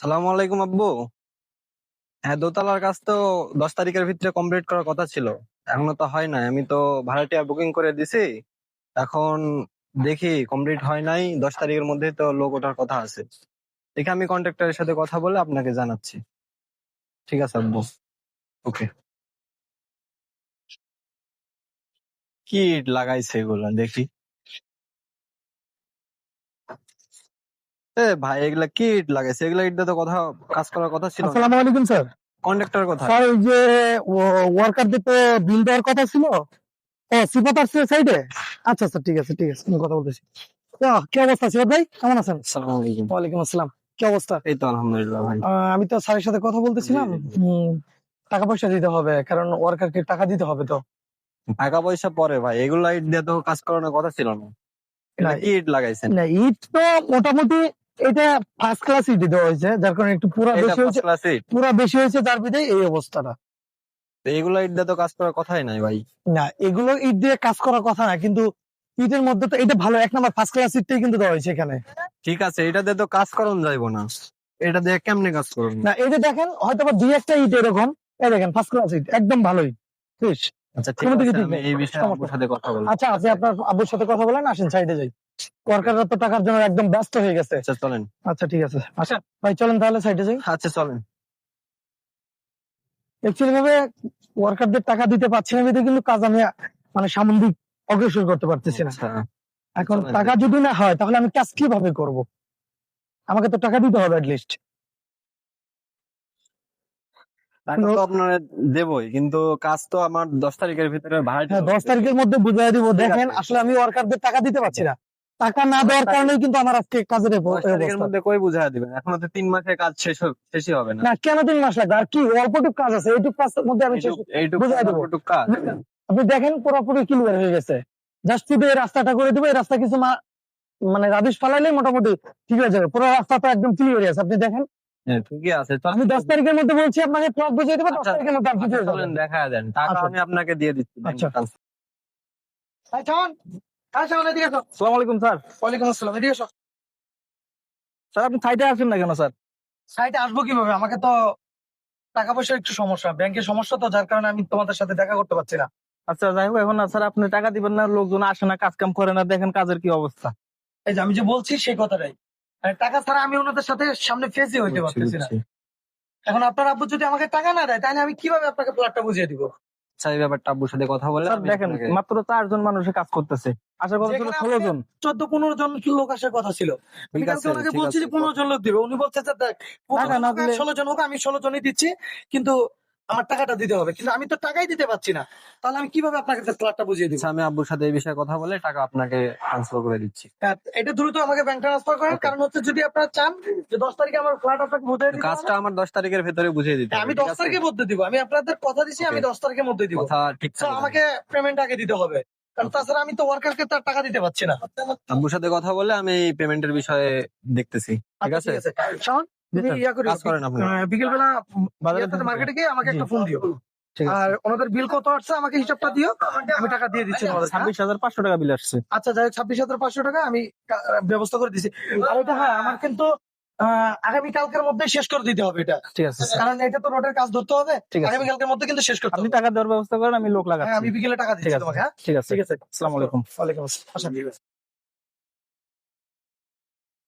সালাম আলাইকুম আব্বু। হ্যাঁ দোতলার কাজ তো দশ তারিখের ভিতরে কমপ্লিট করার কথা ছিল। এখনও তো হয় নাই। আমি তো ভাড়াটিয়া বুকিং করে দিছি। এখন দেখি কমপ্লিট হয় নাই। দশ তারিখের মধ্যে তো লোক ওঠার কথা আছে। দেখে আমি কন্ট্রাক্টরের সাথে কথা বলে আপনাকে জানাচ্ছি। ঠিক আছে আব্বু। ওকে কি লাগাইছে এগুলা দেখি। এ ভাই এগুলা কি ইট লাগাইছে এগুলা ইট তো কথা কাজ করার কথা ছিল আসসালামু আলাইকুম স্যার। কন্ট্রাক্টর কথা। স্যার ওই যে ওয়ার্কারদের তো বিল দেওয়ার কথা ছিল। ও সিফাত আসছে সাইডে আচ্ছা আচ্ছা ঠিক আছে ঠিক আছে আমি কথা বলতেছি। কি অবস্থা সিফাত ভাই? কেমন আছেন? আসসালামু আলাইকুম। ওয়ালাইকুম আসসালাম। কি অবস্থা? এই তো আলহামদুলিল্লাহ ভাই। আমি তো স্যারের সাথে কথা বলতেছিলাম। টাকা পয়সা দিতে হবে কারণ ওয়ার্কারকে টাকা দিতে হবে তো। টাকা পয়সা পরে ভাই এগুলা ইট দিয়ে তো কাজ করানোর কথা ছিল না। ইট লাগাইছেন। না ইট তো মোটামুটি এটা ফার্স্ট ক্লাস ইট দেওয়া হয়েছে যার কারণে একটু পুরা বেশি হয়েছে পুরা বেশি হয়েছে তার বিধে এই অবস্থাটা। এগুলা ইট দিয়ে তো কাজ করার কথাই নাই ভাই। না এগুলো ইট দিয়ে কাজ করার কথা না কিন্তু ইটের মধ্যে তো এটা ভালো এক নাম্বার ফার্স্ট ক্লাস ইটটাই কিন্তু দেওয়া হয়েছে এখানে। ঠিক আছে এটা দিয়ে তো কাজ করানো যাইবো না। এটা দিয়ে কেমনে কাজ করুন না এই যে দেখেন হয়তো বা দুই একটা ইট এরকম। এই দেখেন ফার্স্ট ক্লাস ইট একদম ভালোই। ফ্রেশ আচ্ছা ঠিক আছে এই বিষয়ে আপনার সাথে কথা বলব। আচ্ছা আপনি আপনার আব্বুর সাথে কথা বলেন আসেন সাইডে যাই। তো টাকার জন্য একদম ব্যস্ত হয়ে গেছে। আচ্ছা চলেন। আচ্ছা ঠিক আছে। আচ্ছা ভাই চলেন তাহলে সাইডে যাই। আচ্ছা চলেন। অ্যাকচুয়ালি ভাবে ওয়ার্কারদের টাকা দিতে পারছি না বিধে কিন্তু কাজ আমি মানে সামন্দিক অগ্রসর করতে পারতেছি না। আচ্ছা। এখন টাকা যদি না হয় তাহলে আমি কাজ কীভাবে করব? আমাকে তো টাকা দিতে হবে লিস্ট টাকা তো আপনার দেবই কিন্তু কাজ তো আমার দশ তারিখের ভিতরে ভাড়া হ্যাঁ দশ তারিখের মধ্যে বুঝাই দিব। দেখেন আসলে আমি ওয়ার্কারদের টাকা দিতে পারছি না। টাকা না দেওয়ার কারণে কিন্তু আমার আজকে কাজের মধ্যে কই বুঝাই দিবেন এখনও তো তিন মাসের কাজ শেষ শেষই হবে না। না কেন তিন মাস লাগবে? আর কি অল্পটুকু কাজ আছে এইটুকু কাজের মধ্যে আমি। অল্পটুক কাজ আপনি দেখেন পুরোপুরি ক্লিয়ার হয়ে গেছে। জাস্ট শুধু এই রাস্তাটা করে দিব এই রাস্তা কিছু মানে রাবিশ ফালাইলেই মোটামুটি ঠিক হয়ে যাবে। পুরো রাস্তা তো একদম ক্লিয়ার আছে আপনি দেখেন। হ্যাঁ, ঠিকই আছে। আমি দশ তারিখের মধ্যে বলছি আপনাকে প্লট বুঝিয়ে দেবো দশ আচ্ছা, তারিখের মধ্যে আপনি আচ্ছা, দেখা দেন। টাকা আচ্ছা। আমি আপনাকে দিয়ে দিচ্ছি আচ্ছা। ব্যাংক সালাম আলাইকুম স্যার। ওয়ালাইকুম আসসালাম এদিকে এসো স্যার আপনি সাইডে আসেন না কেন স্যার? সাইডে আসব কীভাবে? আমাকে তো টাকা পয়সার একটু সমস্যা। ব্যাংকের সমস্যা তো যার কারণে আমি তোমাদের সাথে দেখা করতে পারছি না। আচ্ছা যাই হোক এখন স্যার আপনি টাকা দিবেন না লোকজন আসে না কাজ কাম করে না দেখেন কাজের কি অবস্থা। এই যে আমি যে বলছি সেই কথাটাই। মানে টাকা ছাড়া আমি ওনাদের সাথে সামনে ফেসে হইতে পারতেছি না। এখন আপনার আব্বু যদি আমাকে টাকা না দেয় তাহলে আমি কীভাবে আপনাকে প্লটটা বুঝিয়ে দিব? আচ্ছা এই ব্যাপারটা আব্বুর সাথে কথা বলে স্যার দেখেন মাত্র চারজন মানুষে কাজ করতেছে। আশা করা ছিল ষোলো জন। চোদ্দ পনেরো জন কি লোক আসার কথা ছিল? ওনাকে বলছি যে পনেরো জন লোক দিবে। উনি বলছে যে দেখ ষোলো জন হোক আমি ষোলো জনই দিচ্ছি। কিন্তু আমার টাকাটা দিতে হবে কিন্তু আমি তো টাকাই দিতে পারছি না। তাহলে আমি কীভাবে আপনাকে প্লটটা বুঝিয়ে দিব? আচ্ছা আমি আব্বুর সাথে এই বিষয়ে কথা বলে টাকা আপনাকে ট্রান্সফার করে দিচ্ছি। হ্যাঁ, এটা দ্রুত আমাকে ব্যাংক ট্রান্সফার করেন কারণ হচ্ছে যদি আপনারা চান যে দশ তারিখে আমার ফ্ল্যাট আপনাকে বুঝিয়ে দিতে কাজটা আমার দশ তারিখের ভেতরে বুঝিয়ে দিতে হ্যাঁ, আমি দশ? তারিখের মধ্যে দিব আমি আপনাদের কথা দিচ্ছি আমি. দশ তারিখের মধ্যে দিব। কথা ঠিক আমাকে পেমেন্ট আগে দিতে হবে কারণ তাছাড়া আমি তো ওয়ার্কারকে তার টাকা দিতে পারছি না। আব্বুর সাথে কথা বলে আমি পেমেন্টের বিষয়ে দেখতেছি ঠিক আচ্ছা, আছে? তুমি ইয়া করিও, কাজ করেন আপনি। আহ, বিকেলবেলা বাজারে বাজারে মার্কেটে গিয়ে আমাকে একটা ফোন দিও। আর ওনাদের বিল কত আসছে আমাকে হিসাবটা দিও। আমি টাকা দিয়ে দিচ্ছি হ্যাঁ? ছাব্বিশ হাজার পাঁচশো টাকা বিল আসছে। আচ্ছা যাই ছাব্বিশ হাজার পাঁচশো টাকা আমি ব্যবস্থা করে দিচ্ছি আর এটা হ্যাঁ আমার কিন্তু আহ, আগামী কালকের মধ্যে শেষ করে দিতে হবে এটা। ঠিক আছে কারণ এটা তো রোডের কাজ ধরতে হবে। ঠিক আছে। আগামী কালকের মধ্যে কিন্তু শেষ করতে আপনি টাকা দেওয়ার ব্যবস্থা করেন আমি লোক হ্যাঁ লাগাচ্ছি। আমি বিকেলে টাকা দিচ্ছি তোমাকে হ্যাঁ? ঠিক আছে। ঠিক আছে। আসসালামু আলাইকুম। ওয়ালাইকুম আসসালাম।